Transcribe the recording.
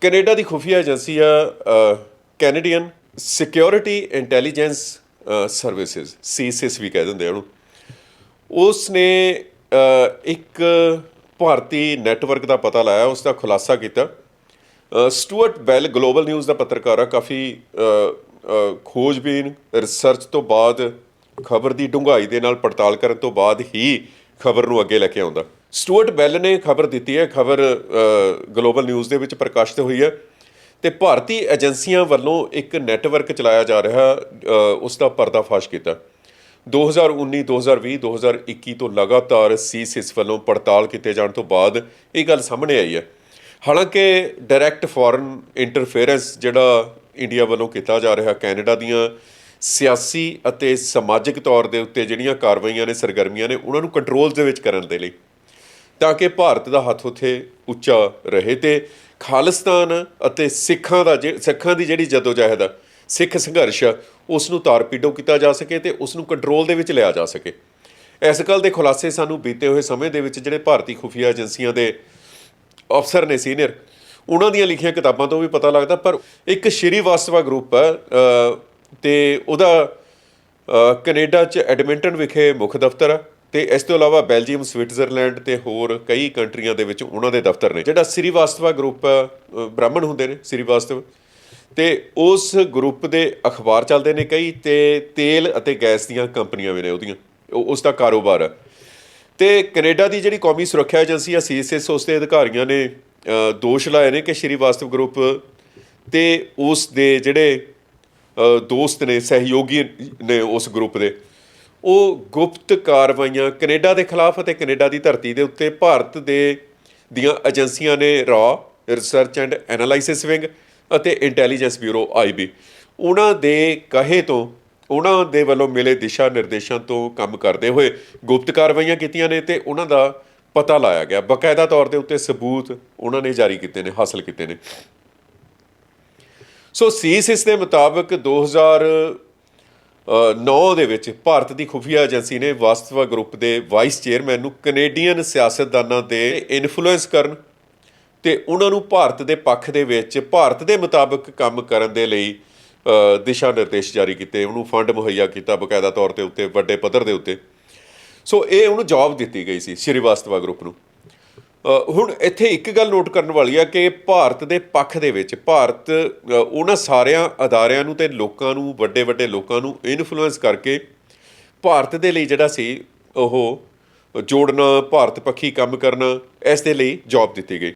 Canada ਦੀ ਖੁਫੀਆ agency ਆ Canadian security intelligence services CSIS ਵੀ ਕਹਿ ਦਿੰਦੇ ਉਹਨੂੰ। ਉਸ ਨੇ ਇੱਕ ਭਾਰਤੀ ਨੈਟਵਰਕ ਦਾ ਪਤਾ ਲਾਇਆ ਉਸ ਦਾ ਖੁਲਾਸਾ ਕੀਤਾ। ਅ, ਸਟੂਅਰਟ ਬੈਲ ਗਲੋਬਲ ਨਿਊਜ਼ ਦਾ ਪੱਤਰਕਾਰ ਆ ਕਾਫੀ ਖੋਜਬੀਨ ਰਿਸਰਚ ਤੋਂ ਬਾਅਦ ਖਬਰ ਦੀ ਡੂੰਘਾਈ ਦੇ ਨਾਲ ਪੜਤਾਲ ਕਰਨ ਤੋਂ ਬਾਅਦ ਹੀ ਖਬਰ ਨੂੰ ਅੱਗੇ ਲੈ ਕੇ ਆਉਂਦਾ। ਸਟੂਅਰਟ ਬੈਲ ਨੇ ਖਬਰ ਦਿੱਤੀ ਹੈ, ਖਬਰ ਗਲੋਬਲ ਨਿਊਜ਼ ਦੇ ਵਿੱਚ ਪ੍ਰਕਾਸ਼ਿਤ ਹੋਈ ਹੈ। ਤੇ ਭਾਰਤੀ ਏਜੰਸੀਆਂ ਵੱਲੋਂ ਇੱਕ ਨੈਟਵਰਕ ਚਲਾਇਆ ਜਾ ਰਿਹਾ ਉਸ ਦਾ ਪਰਦਾਫਾਸ਼ ਕੀਤਾ। 2019 2020 2021 ਤੋਂ ਲਗਾਤਾਰ ਸੀਸਿਸ ਵੱਲੋਂ ਪੜਤਾਲ ਕੀਤੇ ਜਾਣ ਤੋਂ ਬਾਅਦ ਇਹ ਗੱਲ ਸਾਹਮਣੇ ਆਈ ਹੈ। ਹਾਲਾਂਕਿ ਡਾਇਰੈਕਟ ਫੋਰਨ ਇੰਟਰਫੇਰੈਂਸ ਜਿਹੜਾ ਇੰਡੀਆ ਵੱਲੋਂ ਕੀਤਾ ਜਾ ਰਿਹਾ, ਕੈਨੇਡਾ ਦੀਆਂ ਸਿਆਸੀ ਅਤੇ ਸਮਾਜਿਕ ਤੌਰ ਦੇ ਉੱਤੇ ਜਿਹੜੀਆਂ ਕਾਰਵਾਈਆਂ ਨੇ, ਸਰਗਰਮੀਆਂ ਨੇ, ਉਹਨਾਂ ਨੂੰ ਕੰਟਰੋਲ ਦੇ ਵਿੱਚ ਕਰਨ ਦੇ ਲਈ ਤਾਂ ਕਿ ਭਾਰਤ ਦਾ ਹੱਥ ਉੱਥੇ ਉੱਚਾ ਰਹੇ ਤੇ ਖਾਲਿਸਤਾਨ ਅਤੇ ਸਿੱਖਾਂ ਦਾ ਜੇ- ਸਿੱਖਾਂ ਦੀ ਜਿਹੜੀ ਜਦੋਜਹਿਦ ਆ ਸਿੱਖ ਸੰਘਰਸ਼ ਆ, ਉਸ ਨੂੰ ਤਾਰਪੀਡੋ ਕੀਤਾ ਜਾ ਸਕੇ ਤੇ ਉਸ ਨੂੰ ਕੰਟਰੋਲ ਦੇ ਵਿੱਚ ਲਿਆ ਜਾ ਸਕੇ। ਇਸ ਗੱਲ ਦੇ ਖੁਲਾਸੇ ਸਾਨੂੰ ਬੀਤੇ ਹੋਏ ਸਮੇਂ ਦੇ ਵਿੱਚ ਜਿਹੜੇ ਭਾਰਤੀ ਖੁਫੀਆ ਏਜੰਸੀਆਂ ਦੇ ਅਫਸਰ ਨੇ ਸੀਨੀਅਰ ਉਹਨਾਂ ਦੀਆਂ ਲਿਖੀਆਂ ਕਿਤਾਬਾਂ ਤੋਂ ਵੀ ਪਤਾ ਲੱਗਦਾ ਪਰ ਇੱਕ ਸ਼੍ਰੀ ਵਾਸਵਾ ਗਰੁੱਪ ਹੈ ਅ, ਤੇ ਉਹਦਾ ਅ, ਕੈਨੇਡਾ ਚ ਐਡਮਿੰਟਨ ਵਿਖੇ ਮੁੱਖ ਦਫ਼ਤਰ ਆ। ਤੇ ਇਸ ਤੋਂ ਇਲਾਵਾ ਬੈਲਜੀਅਮ, ਸਵਿਟਜ਼ਰਲੈਂਡ ਤੇ ਹੋਰ ਕਈ ਕੰਟਰੀਆਂ ਦੇ ਵਿੱਚ ਉਹਨਾਂ ਦੇ ਦਫ਼ਤਰ ਨੇ, ਜਿਹੜਾ ਸ੍ਰੀਵਾਸਤਵਾ ਗਰੁੱਪ ਬ੍ਰਾਹਮਣ ਹੁੰਦੇ ਨੇ, ਸ੍ਰੀਵਾਸਤਵ। ਤੇ ਉਸ ਗਰੁੱਪ ਦੇ ਅਖਬਾਰ ਚੱਲਦੇ ਨੇ ਕਈ ਤੇ ਤੇਲ ਅਤੇ ਗੈਸ ਦੀਆਂ ਕੰਪਨੀਆਂ ਵੀ ਨੇ ਉਹਦੀਆਂ, ਉਹ- ਉਸ ਦਾ ਕਾਰੋਬਾਰ। ਆ ਤੇ ਕੈਨੇਡਾ ਦੀ ਜਿਹੜੀ ਕੌਮੀ ਸੁਰੱਖਿਆ ਏਜੰਸੀ ਆ ਸੀਐਸਐਸ ਉਸ ਦੇ ਅਧਿਕਾਰੀਆਂ ਨੇ ਦੋਸ਼ ਲਾਏ ਨੇ ਕਿ ਸ਼੍ਰੀਵਾਸਤਵ ਗਰੁੱਪ ਤੇ ਉਸ ਦੇ ਜਿਹੜੇ ਦੋਸਤ ਨੇ, ਸਹਿਯੋਗੀ ਨੇ ਉਸ ਗਰੁੱਪ ਦੇ ਉਹ ਗੁਪਤ ਕਾਰਵਾਈਆਂ ਕੈਨੇਡਾ ਦੇ ਖਿਲਾਫ ਅਤੇ ਕੈਨੇਡਾ ਦੀ ਧਰਤੀ ਦੇ ਉੱਤੇ ਭਾਰਤ ਦੇ ਦੀਆਂ ਏਜੰਸੀਆਂ ਨੇ ਰਾ ਰਿਸਰਚ ਐਂਡ ਐਨਾਲਾਈਸਿਸ ਵਿੰਗ ਅਤੇ ਇੰਟੈਲੀਜੈਂਸ ਬਿਊਰੋ ਆਈਬੀ ਉਹਨਾਂ ਦੇ ਕਹੇ ਤੋਂ, ਉਹਨਾਂ ਦੇ ਵੱਲੋਂ ਮਿਲੇ ਦਿਸ਼ਾ ਨਿਰਦੇਸ਼ਾਂ ਤੋਂ ਕੰਮ ਕਰਦੇ ਹੋਏ ਗੁਪਤ ਕਾਰਵਾਈਆਂ ਕੀਤੀਆਂ ਨੇ ਤੇ ਉਹਨਾਂ ਦਾ ਪਤਾ ਲਾਇਆ ਗਿਆ। ਬਕਾਇਦਾ ਤੌਰ ਦੇ ਉੱਤੇ ਸਬੂਤ ਉਹਨਾਂ ਨੇ ਜਾਰੀ ਕੀਤੇ ਨੇ, ਹਾਸਲ ਕੀਤੇ ਨੇ। ਸੋ ਸੀਸਿਸ ਦੇ ਮੁਤਾਬਕ 2009 ਦੇ ਵਿੱਚ ਭਾਰਤ ਦੀ ਖੁਫੀਆ ਏਜੰਸੀ ਨੇ ਵਾਸਤਵਾ ਗਰੁੱਪ ਦੇ ਵਾਈਸ ਚੇਅਰਮੈਨ ਨੂੰ ਕੈਨੇਡੀਅਨ ਸਿਆਸਤਦਾਨਾਂ ਦੇ ਇਨਫਲੂਐਂਸ ਕਰਨ ਤੇ ਉਹਨਾਂ ਨੂੰ ਭਾਰਤ ਦੇ ਪੱਖ ਦੇ ਵਿੱਚ ਭਾਰਤ ਦੇ ਮੁਤਾਬਕ ਕੰਮ ਕਰਨ ਦੇ ਲਈ ਦਿਸ਼ਾ ਨਿਰਦੇਸ਼ ਜਾਰੀ ਕੀਤੇ। ਉਹਨੂੰ ਫੰਡ ਮੁਹੱਈਆ ਕੀਤਾ ਬਕਾਇਦਾ ਤੌਰ ਤੇ ਉੱਤੇ, ਵੱਡੇ ਪੱਧਰ ਦੇ ਉੱਤੇ। ਸੋ ਇਹ ਉਹਨੂੰ ਜੌਬ ਦਿੱਤੀ ਗਈ ਸੀ ਸ਼੍ਰੀ ਵਾਸਤਵਾ ਗਰੁੱਪ ਨੂੰ। ਹੁਣ ਇੱਥੇ ਇੱਕ ਗੱਲ ਨੋਟ ਕਰਨ ਵਾਲੀ ਆ ਕਿ ਭਾਰਤ ਦੇ ਪੱਖ ਦੇ ਵਿੱਚ, ਭਾਰਤ ਉਹਨਾਂ ਸਾਰਿਆਂ ਅਦਾਰਿਆਂ ਨੂੰ ਤੇ ਲੋਕਾਂ ਨੂੰ, ਵੱਡੇ ਵੱਡੇ ਲੋਕਾਂ ਨੂੰ ਇਨਫਲੂਐਂਸ ਕਰਕੇ ਭਾਰਤ ਦੇ ਲਈ ਜਿਹੜਾ ਸੀ, ਉਹ ਜੋੜਨਾ, ਭਾਰਤ ਪੱਖੀ ਕੰਮ ਕਰਨਾ, ਇਸ ਦੇ ਲਈ ਜੌਬ ਦਿੱਤੀ ਗਈ।